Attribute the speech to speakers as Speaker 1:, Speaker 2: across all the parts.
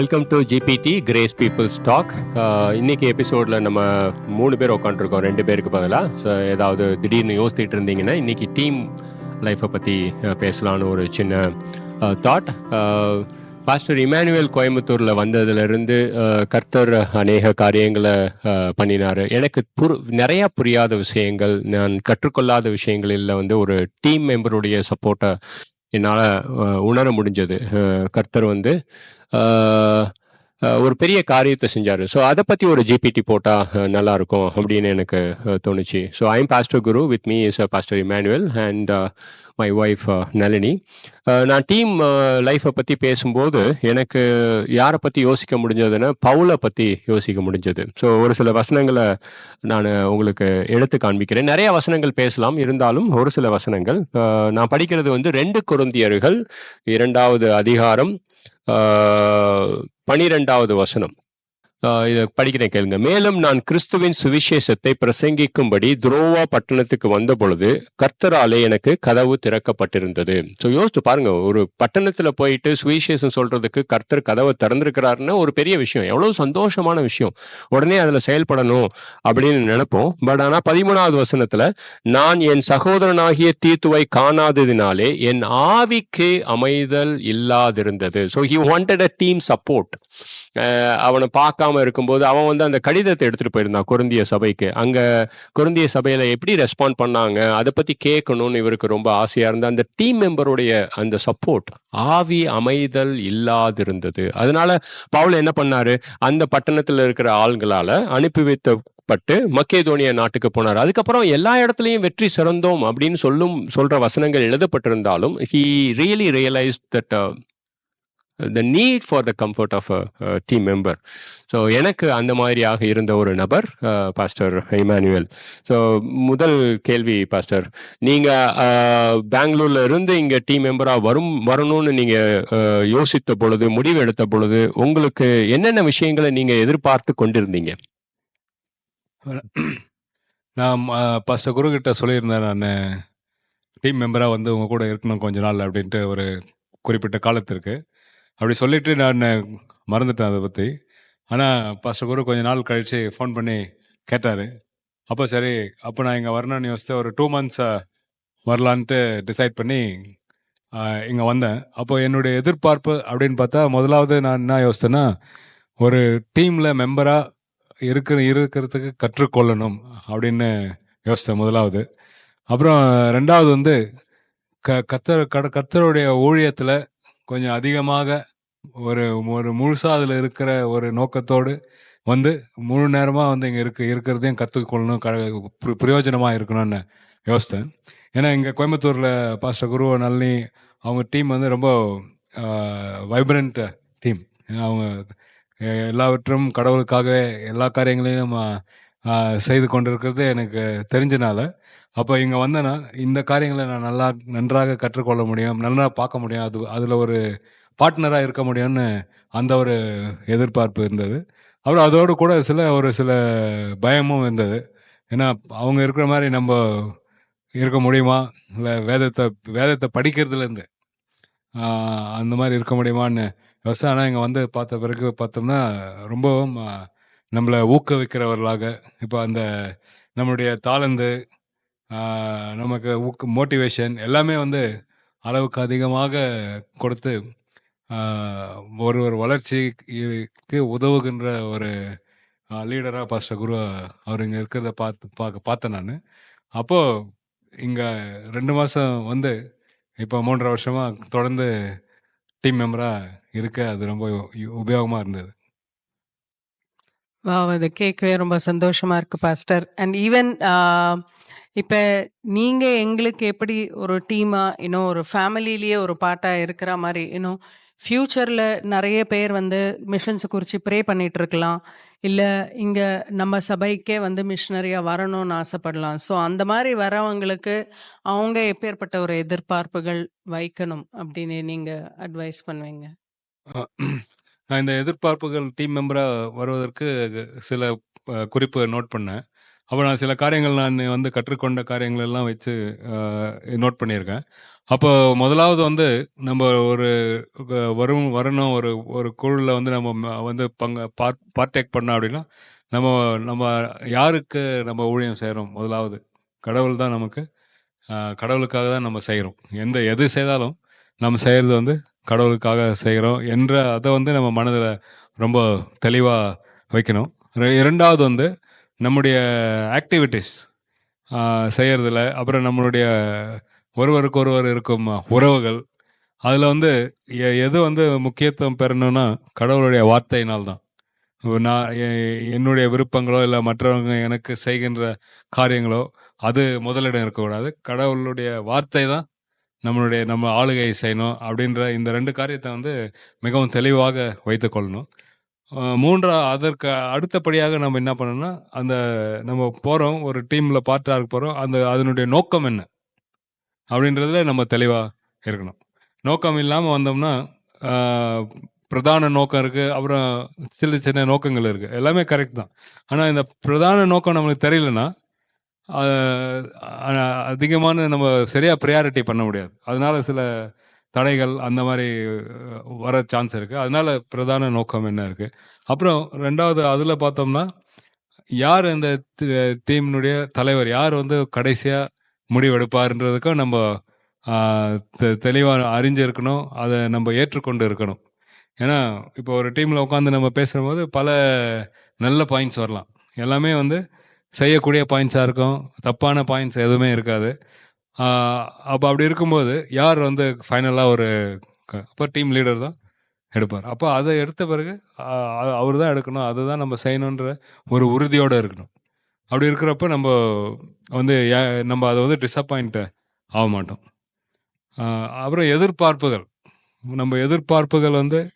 Speaker 1: Welcome to GPT grace people's talk இன்னைக்கு எபிசோடில் நம்ம மூணு பேர் உட்காந்துருக்கோம் ரெண்டு பேருக்கு பதிலாக ஸோ ஏதாவது திடீர்னு யோசித்துட்டு இருந்தீங்கன்னா இன்னைக்கு டீம் லைஃப்பை பற்றி பேசலான்னு ஒரு சின்ன தாட் பாஸ்டர் இமானுவேல் கோயம்புத்தூரில் வந்ததுலேருந்து கர்த்தர் அநேக காரியங்களை பண்ணினார் பண்ணினாரு. எனக்கு புரு நிறையா புரியாத விஷயங்கள் நான் கற்றுக்கொள்ளாத விஷயங்களில் வந்து ஒரு டீம் மெம்பருடைய சப்போர்ட்டை என்னால் உணர முடிஞ்சது. கர்த்தர் வந்து ஒரு பெரிய காரியத்தை செஞ்சாரு. ஸோ அதை பற்றி ஒரு ஜிபிடி போட்டால் நல்லா இருக்கும் அப்படின்னு எனக்கு தோணுச்சு. So I'm pastor Guru with me is pastor Emmanuel and my wife Nalini நான் டீம் லைஃப்பை பற்றி பேசும்போது எனக்கு யாரை பற்றி யோசிக்க முடிஞ்சதுன்னா பவுலை பற்றி யோசிக்க முடிஞ்சது. ஸோ ஒரு சில வசனங்களை நான் உங்களுக்கு எடுத்து காண்பிக்கிறேன். நிறைய வசனங்கள் பேசலாம். இருந்தாலும் ஒரு சில வசனங்கள் நான் படிக்கிறது வந்து ரெண்டு குருந்தியர்கள் இரண்டாவது அதிகாரம் பனிரெண்டாவது வசனம். இதை படிக்கிறேன் கேளுங்க. மேலும் நான் கிறிஸ்துவின் சுவிசேஷத்தை பிரசங்கிக்கும்படி துரோவா பட்டணத்துக்கு வந்த பொழுது கர்த்தராலே எனக்கு கதவு திறக்கப்பட்டிருந்தது. ஸோ யோசிச்சு பாருங்க. ஒரு பட்டணத்துல போயிட்டு சுவிசேஷம் சொல்றதுக்கு கர்த்தர் கதவை திறந்திருக்கிறாருன்னு ஒரு பெரிய விஷயம். எவ்வளவு சந்தோஷமான விஷயம். உடனே அதுல செயல்படணும் அப்படின்னு நினைப்போம். பட் ஆனா பதிமூணாவது வசனத்துல நான் என் சகோதரனாகிய தீத்துவை காணாததினாலே என் ஆவிக்கு அமைதல் இல்லாதிருந்தது. So he wanted a team support அவனை பார்க்காம இருக்கும்போது அவன் வந்து அந்த கடிதத்தை எடுத்துட்டு போயிருந்தான் குருந்திய சபைக்கு. அங்க குருந்திய சபையில எப்படி ரெஸ்பாண்ட் பண்ணாங்க? அதை பத்தி கேட்கணும்னு இவருக்கு ரொம்ப ஆசையா இருந்த அந்த டீம் மெம்பருடைய அந்த சப்போர்ட் ஆவி அமைதல் இல்லாதிருந்தது. அதனால பவுல் என்ன பண்ணாரு? அந்த பட்டணத்துல இருக்கிற ஆள்களால அனுப்பி வைத்த பட்டு மக்கேதோனிய நாட்டுக்கு போனார். அதுக்கப்புறம் எல்லா இடத்துலையும் வெற்றி சிறந்தோம் அப்படின்னு சொல்லும் சொல்ற வசனங்கள் எழுதப்பட்டிருந்தாலும் he really realise that the need for the comfort of a team member so எனக்கு அந்த மாதிரியாக இருந்த ஒரு நபர் பாஸ்டர் இமானுவேல் ஸோ முதல் கேள்வி பாஸ்டர் நீங்கள் பெங்களூர்ல இருந்து இங்கே டீம் மெம்பராக வரும் வரணும்னு நீங்கள் யோசித்த பொழுது முடிவு எடுத்த பொழுது உங்களுக்கு என்னென்ன விஷயங்களை நீங்கள் எதிர்பார்த்து கொண்டிருந்தீங்க?
Speaker 2: நான் பாஸ்டர் குரு கிட்ட சொல்லியிருந்தேன் நான் டீம் மெம்பராக வந்து உங்கள் கூட இருக்கணும் கொஞ்ச நாள் அப்படின்ட்டு ஒரு குறிப்பிட்ட காலத்திற்கு. அப்படி சொல்லிட்டு நான் மறந்துட்டேன் அதை பற்றி ஆனால் பாஸ்டர் குரு கொஞ்ச நாள் கழித்து ஃபோன் பண்ணி கேட்டார். அப்போ சரி அப்போ நான் இங்கே வரணும்னு யோசித்து ஒரு டூ மந்த்ஸாக வரலான்ட்டு டிசைட் பண்ணி இங்கே வந்தேன். அப்போ என்னுடைய எதிர்பார்ப்பு அப்படின்னு பார்த்தா முதலாவது நான் என்ன யோசித்தேன்னா ஒரு டீமில் மெம்பராக இருக்கிற இருக்கிறதுக்கு கற்றுக்கொள்ளணும் அப்படின்னு யோசித்தேன் முதலாவது. அப்புறம் ரெண்டாவது வந்து க கத்தர் கட கத்தருடைய ஊழியத்தில் கொஞ்சம் அதிகமாக ஒரு ஒரு முழுசாக அதில் இருக்கிற ஒரு நோக்கத்தோடு வந்து முழு நேரமாக வந்து இங்கே இருக்க இருக்கிறதையும் கற்றுக்கொள்ளணும் க பிர- பிரயோஜனமாக இருக்கணும்னு யோசித்தேன். ஏன்னா இங்கே கோயம்புத்தூரில் பாஸ்டர் குரு நல்லி அவங்க டீம் வந்து ரொம்ப வைப்ரண்ட் டீம் அவங்க எல்லாவற்றும் கடவுளுக்காகவே எல்லா காரியங்களையும் ஆ, செய்து கொண்டிருக்கிறது எனக்கு தெரிஞ்சனால. அப்போ இங்கே வந்தேன்னா இந்த காரியங்களை நான் நல்லா நன்றாக கற்றுக்கொள்ள முடியும் நல்லா பார்க்க முடியும். அது அதில் ஒரு பார்ட்னராக இருக்க முடியும்னு அந்த ஒரு எதிர்பார்ப்பு இருந்தது. அப்புறம் அதோடு கூட சில ஒரு சில பயமும் இருந்தது. ஏன்னா அவங்க இருக்கிற மாதிரி நம்ம இருக்க முடியுமா? இல்லை வேதத்தை வேதத்தை படிக்கிறதுலேருந்து அந்த மாதிரி இருக்க முடியுமான்னு யோசிச்சு ஆனால் இங்கே வந்து பார்த்த பிறகு பார்த்தோம்னா ரொம்பவும் நம்மளை ஊக்குவிக்கிறவர்களாக இப்போ அந்த நம்மளுடைய தாளந்து நமக்கு ஊக்கு மோட்டிவேஷன் எல்லாமே வந்து அளவுக்கு அதிகமாக கொடுத்து ஒரு ஒரு வளர்ச்சிக்கு உதவுகின்ற ஒரு லீடராக பாஸ்டர் குரு அவர் இங்கே இருக்கிறத பார்த்து பார்க்க பார்த்தேன் நான். அப்போது இங்கே ரெண்டு மாதம் வந்து இப்போ மூன்றரை வருஷமாக தொடர்ந்து டீம் மெம்பராக இருக்க அது ரொம்ப உபயோகமாக இருந்தது.
Speaker 3: வா அது கேட்கவே ரொம்ப சந்தோஷமா இருக்கு பாஸ்டர் அண்ட் ஈவன் இப்போ நீங்கள் எங்களுக்கு எப்படி ஒரு டீமாக இன்னும் ஒரு ஃபேமிலிலேயே ஒரு பாட்டாக இருக்கிற மாதிரி இன்னும் ஃப்யூச்சரில் நிறைய பேர் வந்து மிஷன்ஸ் குறித்து ப்ரே பண்ணிகிட்டு இருக்கலாம் இல்லை இங்கே நம்ம சபைக்கே வந்து மிஷினரியாக வரணும்னு ஆசைப்படலாம். ஸோ அந்த மாதிரி வரவங்களுக்கு அவங்க எப்பேற்பட்ட ஒரு எதிர்பார்ப்புகள் வைக்கணும் அப்படின்னு நீங்கள் அட்வைஸ் பண்ணுவீங்க?
Speaker 2: நான் இந்த எதிர்பார்ப்புகள் டீம் மெம்பராக வருவதற்கு சில குறிப்பு நோட் பண்ணேன். அப்போ நான் சில காரியங்கள் நான் வந்து கற்றுக்கொண்ட காரியங்கள் எல்லாம் வச்சு நோட் பண்ணியிருக்கேன். அப்போ முதலாவது வந்து நம்ம ஒரு வரும் வரணும் ஒரு ஒரு குழுவில் வந்து நம்ம ம- வந்து பங்கு பார்ட் பார்ட்டேக் பண்ணோம் அப்படின்னா நம்ம நம்ம யாருக்கு நம்ம ஊழியம் செய்கிறோம் முதலாவது? கடவுள் தான் நமக்கு கடவுளுக்காக தான் நம்ம செய்கிறோம் எந்த எது செய்தாலும் நம்ம செய்கிறது வந்து கடவுளுக்காக செய்கிறோம் என்ற அதை வந்து நம்ம மனதில் ரொம்ப தெளிவாக வைக்கணும். இரண்டாவது வந்து நம்முடைய ஆக்டிவிட்டிஸ் செய்கிறதுல அப்புறம் நம்மளுடைய ஒருவருக்கு ஒருவர் இருக்கும் உறவுகள் அதில் வந்து எ- எது வந்து முக்கியத்துவம் பெறணும்னா கடவுளுடைய வார்த்தையினால் தான் நான் எ- என்னுடைய விருப்பங்களோ இல்லை மற்றவங்க எனக்கு செய்கின்ற காரியங்களோ அது முதலிடம் இருக்கக்கூடாது. கடவுளுடைய வார்த்தை தான் நம்மளுடைய நம்ம ஆளுகை செய்யணும் அப்படின்ற இந்த ரெண்டு காரியத்தை வந்து மிகவும் தெளிவாக வைத்துக்கொள்ளணும் மூன்றா அதற்கு அடுத்தபடியாக நம்ம என்ன பண்ணணும்னா அந்த நம்ம போகிறோம் ஒரு டீமில் பார்ட்டாக இருக்க போகிறோம் அந்த அதனுடைய நோக்கம் என்ன? அப்படின்றதுல நம்ம தெளிவாக இருக்கணும். நோக்கம் இல்லாமல் வந்தோம்னா பிரதான நோக்கம் இருக்குது அப்புறம் சின்ன சின்ன நோக்கங்கள் இருக்குது எல்லாமே கரெக்ட் தான். ஆனால் இந்த பிரதான நோக்கம் நம்மளுக்கு தெரியலன்னா அதிகமான நம்ம சரியாக ப்ரையாரிட்டி பண்ண முடியாது. அதனால சில தடைகள் அந்த மாதிரி வர சான்ஸ் இருக்குது அதனால பிரதான நோக்கம் என்ன இருக்குது அப்புறம் ரெண்டாவது அதில் பார்த்தோம்னா யார் இந்த டீமினுடைய தலைவர்? யார் வந்து கடைசியாக முடிவெடுப்பார்ன்றதுக்கும் நம்ம தெளிவாக அறிஞ்சிருக்கணும். அதை நம்ம ஏற்றுக்கொண்டு இருக்கணும். ஏன்னா இப்போ ஒரு டீமில் உட்காந்து நம்ம பேசும்போது பல நல்ல பாயிண்ட்ஸ் வரலாம். எல்லாமே வந்து செய்யக்கூடிய பாயிண்ட்ஸாக இருக்கும். தப்பான பாயிண்ட்ஸ் எதுவுமே இருக்காது. அப்போ அப்படி இருக்கும்போது யார் வந்து ஃபைனலாக ஒரு அப்போ டீம் லீடர் தான் எடுப்பார். அப்போ அதை எடுத்த பிறகு அவர் தான் எடுக்கணும் அதுதான் நம்ம செய்யணுன்ற ஒரு உறுதியோடு இருக்கணும். அப்படி இருக்கிறப்ப நம்ம வந்து ஏ- நம்ம அதை வந்து டிசப்பாயிண்ட் ஆக மாட்டோம். அப்புறம் எதிர்பார்ப்புகள். நம்ம எதிர்பார்ப்புகள் வந்து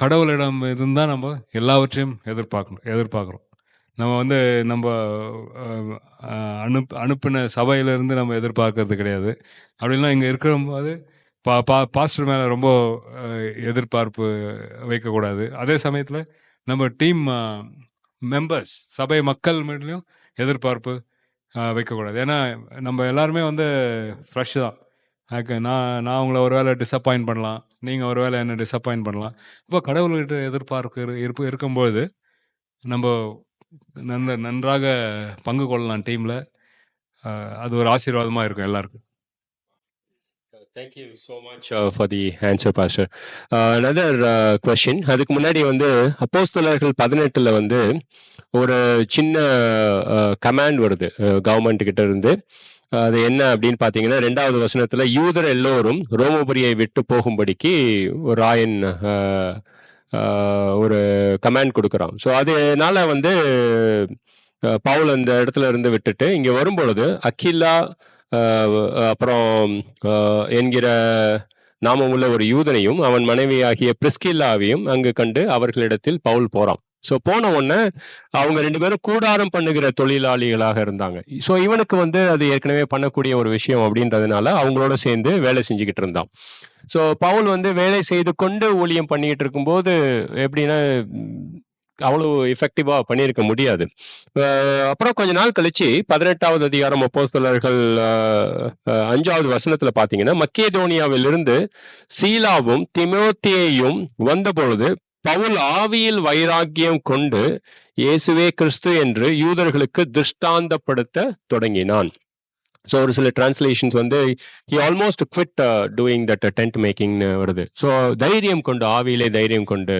Speaker 2: கடவுளிடம் இருந்தால் நம்ம எல்லாவற்றையும் எதிர்பார்க்கணும் எதிர்பார்க்குறோம். நம்ம வந்து நம்ம அனுப் அனுப்பின சபையிலேருந்து நம்ம எதிர்பார்க்கறது கிடையாது. அப்படிலாம் இங்கே இருக்கிறபோது பா பா பாஸ்டர் மேலே ரொம்ப எதிர்பார்ப்பு வைக்கக்கூடாது. அதே சமயத்தில் நம்ம டீம் மெம்பர்ஸ் சபை மக்கள் மீட்லேயும் எதிர்பார்ப்பு வைக்கக்கூடாது. ஏன்னா நம்ம எல்லாருமே வந்து ஃப்ரெஷ் தான். எனக்கு நான் நான் உங்களை ஒரு வேளை டிசப்பாயின்ட் பண்ணலாம். நீங்கள் ஒரு வேளை என்ன டிசப்பாயின்ட் பண்ணலாம். இப்போ கடவுள்கிட்ட எதிர்பார்க்க இரு- இருப்பு இருக்கும்பொழுது நம்ம நன்ற நன்றாக பங்கு கொள்ளலாம் டீமில் அது ஒரு ஆசீர்வாதமாக இருக்கும் எல்லாருக்கும்
Speaker 1: Thank you so much uh, for the answer, Pastor. Uh, another uh, question. அதுக்கு முன்னாடி வந்து அப்போஸ்தலர்கள் பதினெட்டுல வந்து ஒரு சின்ன கமாண்ட் வருது கவர்மெண்ட் கிட்ட இருந்து அது என்ன அப்படின்னு பாத்தீங்கன்னா ரெண்டாவது வசனத்துல யூதர் எல்லோரும் ரோமபுரியை விட்டு போகும்படிக்கு ஒரு ராயன் ஒரு கமாண்ட் கொடுக்குறான். ஸோ அதனால வந்து பவுல் அந்த இடத்துல இருந்து விட்டுட்டு இங்கே வரும்பொழுது அக்கில்லா அப்புறம் என்கிற நாமம் உள்ள ஒரு யூதனையும் அவன் மனைவியாகிய பிரிஸ்கில்லாவையும் அங்கு கண்டு அவர்களிடத்தில் பவுல் போகிறான் ஸோ போன உடனே அவங்க ரெண்டு பேரும் கூடாரம் பண்ணுகிற தொழிலாளிகளாக இருந்தாங்க. ஸோ இவனுக்கு வந்து அது ஏற்கனவே பண்ணக்கூடிய ஒரு விஷயம் அப்படின்றதுனால அவங்களோட சேர்ந்து வேலை செஞ்சுக்கிட்டு இருந்தான். ஸோ பவுல் வந்து வேலை செய்து கொண்டு ஊழியம் பண்ணிக்கிட்டு இருக்கும்போது எப்படின்னா அவ்வளோ அவ்வளவு பண்ணியிருக்க முடியாது. அப்புறம் கொஞ்ச நாள் கழிச்சு பதினெட்டாவது அதிகாரம் அப்போஸ்தலர்கள் அஞ்சாவது வசனத்தில் அஞ்சாவது மக்கிய தோனியாவிலிருந்து மக்கேதோனியாவிலிருந்து சீலாவும் திமோத்தியையும் வந்தபொழுது பவுல் ஆவியில் வைராக்கியம் கொண்டு இயேசுவே கிறிஸ்து என்று யூதர்களுக்கு திருஷ்டாந்தப்படுத்த தொடங்கினான். ஸோ ஒரு சில டிரான்ஸ்லேஷன்ஸ் வந்து he almost quit doing that tent மேக்கிங்னு வருது. ஸோ தைரியம் கொண்டு ஆவியிலே தைரியம் கொண்டு.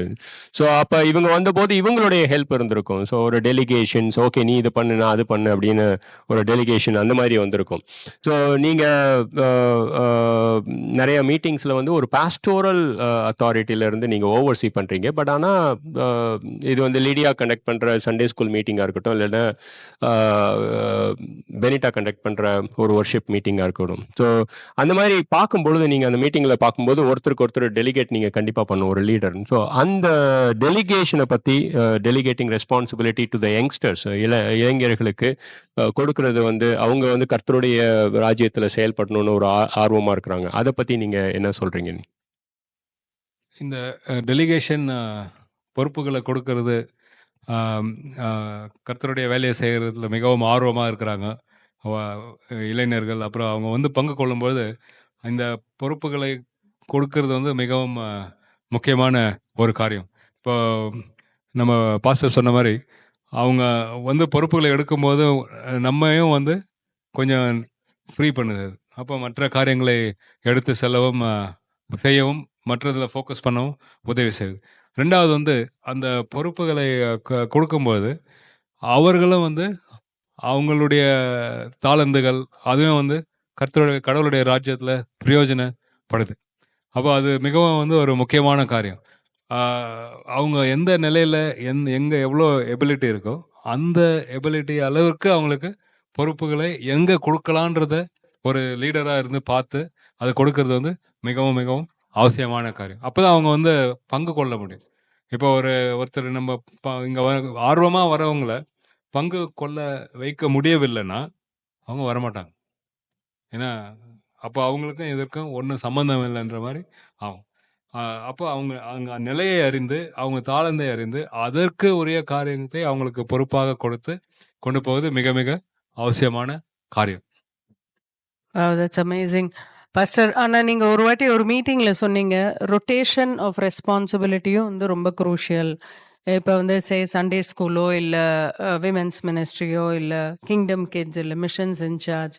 Speaker 1: ஸோ அப்போ இவங்க வந்தபோது இவங்களுடைய ஹெல்ப் இருந்திருக்கும். ஸோ ஒரு டெலிகேஷன்ஸ் ஓகே நீ இது பண்ணு நான் அது பண்ணு அப்படின்னு ஒரு டெலிகேஷன் அந்த மாதிரி வந்திருக்கும். ஸோ நீங்கள் uh, uh, நிறைய மீட்டிங்ஸில் வந்து ஒரு பாஸ்டோரல் uh, அத்தாரிட்டியிலேருந்து நீங்கள் ஓவர்சி பண்ணுறீங்க பட் ஆனால் இது வந்து லீடியா கண்டக்ட் பண்ணுற சண்டே ஸ்கூல் மீட்டிங்காக இருக்கட்டும் இல்லைன்னா பெனிட்டா கண்டக்ட் பண்ணுற ஒரு ஒர்ஷிப் மீட்டிங்காக இருக்கட்டும். ஸோ அந்த மாதிரி பார்க்கும்பொழுது நீங்கள் அந்த மீட்டிங்கில் பார்க்கும்போது ஒருத்தருக்கு ஒருத்தர் டெலிகேட் நீங்கள் கண்டிப்பாக பண்ணும் ஒரு லீடர் ஸோ அந்த டெலிகேஷனை பற்றி delegating responsibility to the youngsters இள இளைஞர்களுக்கு கொடுக்கறது வந்து அவங்க வந்து கர்த்தருடைய ராஜ்யத்தில் செயல்படணும்னு ஒரு ஆ- ஆர்வமா இருக்கிறாங்க. அதை பற்றி நீங்கள் என்ன சொல்கிறீங்க
Speaker 2: இந்த டெலிகேஷன் பொறுப்புகளை கொடுக்கறது கர்த்தருடைய வேலையை செய்கிறதுல மிகவும் ஆர்வமாக இருக்கிறாங்க. இளைஞர்கள் அப்புறம் அவங்க வந்து பங்கு கொள்ளும்போது இந்த பொறுப்புகளை கொடுக்கறது வந்து மிகவும் முக்கியமான ஒரு காரியம். இப்போ நம்ம பாஸ்டர் சொன்ன மாதிரி அவங்க வந்து பொறுப்புகளை எடுக்கும்போது நம்மையும் வந்து கொஞ்சம் ஃப்ரீ பண்ணுது. அப்போ மற்ற காரியங்களை எடுத்து செல்லவும் செய்யவும் மற்றதில் ஃபோக்கஸ் பண்ணவும் உதவி செய்யுது. ரெண்டாவது வந்து அந்த பொறுப்புகளை க- கொடுக்கும்போது அவர்களும் வந்து அவங்களுடைய தாளந்துகள் அதுவும் வந்து கர்த்தருடைய கடவுளுடைய ராஜ்யத்தில் பிரயோஜனப்படுது. அப்போ அது மிகவும் வந்து ஒரு முக்கியமான காரியம். அவங்க எந்த நிலையில் எந் எங்கே எவ்வளோ எபிலிட்டி இருக்கோ அந்த எபிலிட்டி அளவுக்கு அவங்களுக்கு பொறுப்புகளை எங்கே கொடுக்கலான்றத ஒரு லீடராக இருந்து பார்த்து அதை கொடுக்கறது வந்து மிகவும் மிகவும் அவசியமான காரியம். அப்போ தான் அவங்க வந்து பங்கு கொள்ள முடியும். இப்போ ஒரு ஒருத்தர் நம்ம ப இங்கே வர ஆர்வமாக வரவங்கள பங்கு கொள்ள வைக்க முடியவில்லைன்னா அவங்க வரமாட்டாங்க. ஏன்னா அப்போ அவங்களுக்கும் இதற்கும் ஒன்றும் சம்மந்தம் இல்லைன்ற மாதிரி ஆகும். அப்போ அவங்க அவங்க நிலையை அறிந்து அவங்க தாளந்தை அறிந்து அதற்கு உரிய காரியத்தை அவங்களுக்கு பொறுப்பாக கொடுத்து கொண்டு போவது மிக மிக அவசியமான காரியம்.
Speaker 3: தட்ஸ் அமேசிங் பஸ்டர் ஆனால் நீங்கள் ஒரு வாட்டி ஒரு மீட்டிங்கில் சொன்னீங்க ரொட்டேஷன் ஆஃப் ரெஸ்பான்சிபிலிட்டியும் வந்து ரொம்ப குரூஷியல் இப்போ வந்து சே சண்டே ஸ்கூலோ இல்லை விமென்ஸ் மினிஸ்ட்ரியோ இல்லை கிங்டம் கிட்ஸ் இல்லை missions in charge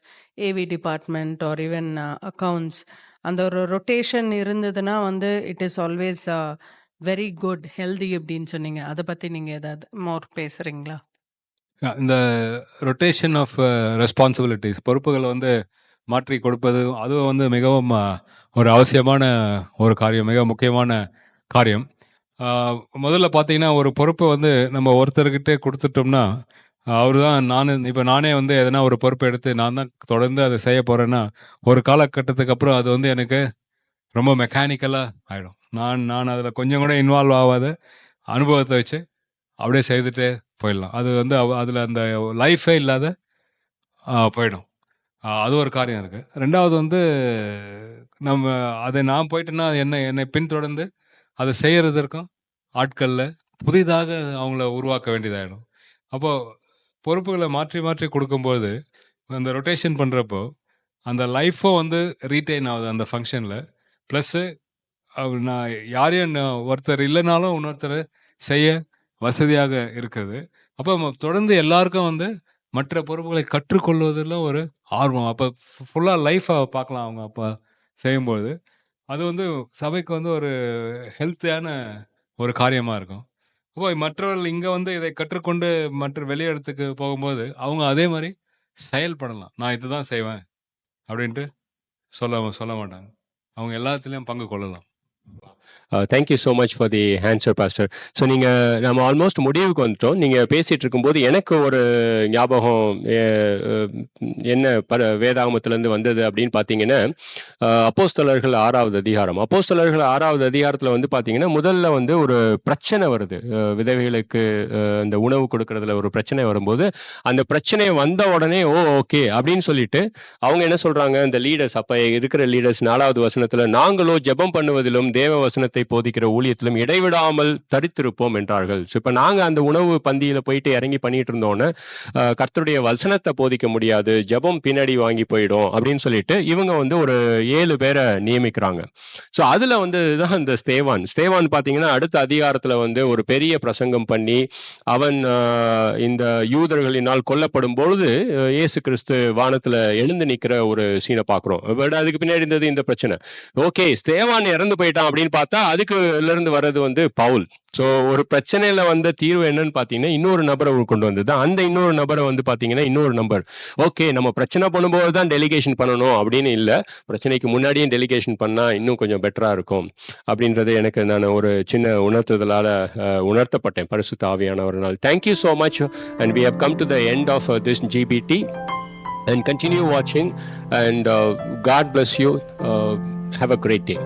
Speaker 3: AV department or even accounts அந்த ஒரு ரொட்டேஷன் இருந்ததுன்னா வந்து it is always very good healthy அப்படின்னு சொன்னீங்க. அதை பற்றி நீங்கள் ஏதாவது மோர் பேசுகிறீங்களா
Speaker 2: இந்த ரொட்டேஷன் ஆஃப் ரெஸ்பான்சிபிலிட்டிஸ் பொறுப்புகளை வந்து மாற்றி கொடுப்பது அதுவும் வந்து மிகவும் ஒரு அவசியமான ஒரு காரியம் மிக முக்கியமான காரியம். முதல்ல பார்த்தீங்கன்னா ஒரு பொறுப்பை வந்து நம்ம ஒருத்தர்கிட்ட கொடுத்துட்டோம்னா அவர் தான் நான் இப்போ நானே வந்து எதனா ஒரு பொறுப்பை எடுத்து நான் தான் தொடர்ந்து அதை செய்ய போகிறேன்னா ஒரு காலகட்டத்துக்கு அப்புறம் அது வந்து எனக்கு ரொம்ப மெக்கானிக்கலாக ஆகிடும் நான் நான் அதில் கொஞ்சம் கூட இன்வால்வ் ஆகாத அனுபவத்தை வச்சு அப்படியே செய்துட்டே போயிடலாம். அது வந்து அதில் அந்த லைஃபே இல்லாத போயிடும். அது ஒரு காரியம் இருக்குது ரெண்டாவது வந்து நம்ம அதை நான் போயிட்டேன்னா என்னை என்னை பின்தொடர்ந்து அதை செய்கிறதற்கும் ஆட்களில் புதிதாக அவங்கள உருவாக்க வேண்டியதாகிடும் அப்போது பொறுப்புகளை மாற்றி மாற்றி கொடுக்கும்போது அந்த ரொட்டேஷன் பண்ணுறப்போ அந்த லைஃப்பும் வந்து ரீட்டைன் ஆகுது அந்த ஃபங்க்ஷனில் ப்ளஸ்ஸு நான் யாரையும் ஒருத்தர் இல்லைனாலும் இன்னொருத்தர் செய்ய வசதியாக இருக்குது. அப்போ தொடர்ந்து எல்லாருக்கும் வந்து மற்ற பொறுப்புகளை கற்றுக்கொள்வதில் ஒரு ஆர்வம். அப்போ ஃபுல்லாக லைஃப்பை பார்க்கலாம் அவங்க அப்போ செய்யும்போது. அது வந்து சபைக்கு வந்து ஒரு ஹெல்த்தியான ஒரு காரியமாக இருக்கும். அப்போ மற்றவர்கள் இங்கே வந்து இதை கற்றுக்கொண்டு மற்ற வெளி இடத்துக்கு போகும்போது அவங்க அதே மாதிரி செயல்படலாம். நான் இதுதான் செய்வேன் அப்படின்ட்டு சொல்ல சொல்ல மாட்டாங்க. அவங்க எல்லாத்துலேயும் பங்கு கொள்ளலாம்.
Speaker 1: Thank you so much for the answer pastor so நீங்கள் நம்ம ஆல்மோஸ்ட் முடிவுக்கு வந்துட்டோம். நீங்கள் பேசிகிட்டு இருக்கும்போது எனக்கு ஒரு ஞாபகம் என்ன ப வேதாகமத்துலேருந்து வந்தது அப்படின்னு பார்த்தீங்கன்னா அப்போஸ்தலர்கள் ஆறாவது அதிகாரம். அப்போஸ்தலர்கள் ஆறாவது அதிகாரத்தில் வந்து பார்த்தீங்கன்னா முதல்ல வந்து ஒரு பிரச்சனை வருது. விதவைகளுக்கு அந்த உணவு கொடுக்கறதுல ஒரு பிரச்சனை வரும்போது அந்த பிரச்சனை வந்த உடனே ஓ ஓகே அப்படின்னு சொல்லிட்டு அவங்க என்ன சொல்றாங்க? இந்த லீடர்ஸ் அப்போ இருக்கிற லீடர்ஸ் நாலாவது வசனத்தில் நாங்களோ ஜெபம் பண்ணுவதிலும் தேவ வசனத்தை போதிக்கிற ஊழியத்திலும் இடைவிடாமல் தரித்திருப்போம் என்றார்கள். ஸோ இப்போ நாங்கள் அந்த உணவு பந்தியில் போயிட்டு இறங்கி பண்ணிட்டு இருந்தோன்னே கர்த்தருடைய வசனத்தை போதிக்க முடியாது. ஜபம் பின்னாடி வாங்கி போயிடும் அப்படின்னு சொல்லிட்டு இவங்க வந்து ஒரு ஏழு பேரை நியமிக்கிறாங்க. ஸோ அதில் வந்து தான் இந்த ஸ்தேவான். ஸ்தேவான் பார்த்தீங்கன்னா அடுத்த அதிகாரத்தில் வந்து ஒரு பெரிய பிரசங்கம் பண்ணி அவன் இந்த யூதர்களினால் கொல்லப்படும் பொழுது இயேசு கிறிஸ்து வானத்தில் எழுந்து நிற்கிற ஒரு சீனை பார்க்குறோம் பட் அதுக்கு பின்னாடி இருந்தது இந்த பிரச்சனை. ஓகே ஸ்தேவான் இறந்து போயிட்டான் அப்படின்னு பார்த்தா அதுக்குல இருந்து வர்றது வந்து பவுல். ஸோ ஒரு பிரச்சனையில வந்த தீர்வு என்னன்னு பாத்தீங்கன்னா இன்னொரு நபரை கொண்டு வந்தது. அந்த இன்னொரு நபரை வந்து பாத்தீங்கன்னா இன்னொரு நம்பர். ஓகே நம்ம பிரச்சனை பண்ணும்போது தான் டெலிகேஷன் பண்ணணும் அப்படின்னு இல்லை. பிரச்சனைக்கு முன்னாடியே டெலிகேஷன் பண்ணா இன்னும் கொஞ்சம் பெட்டரா இருக்கும் அப்படின்றது எனக்கு நான் ஒரு சின்ன உணர்த்துதலால அஹ், உணர்த்தப்பட்டேன். பரிசுத்த ஆவியானவரனால் thank you so much and we have come to the end of this GPT and continue வாட்சிங் and God bless you have a great day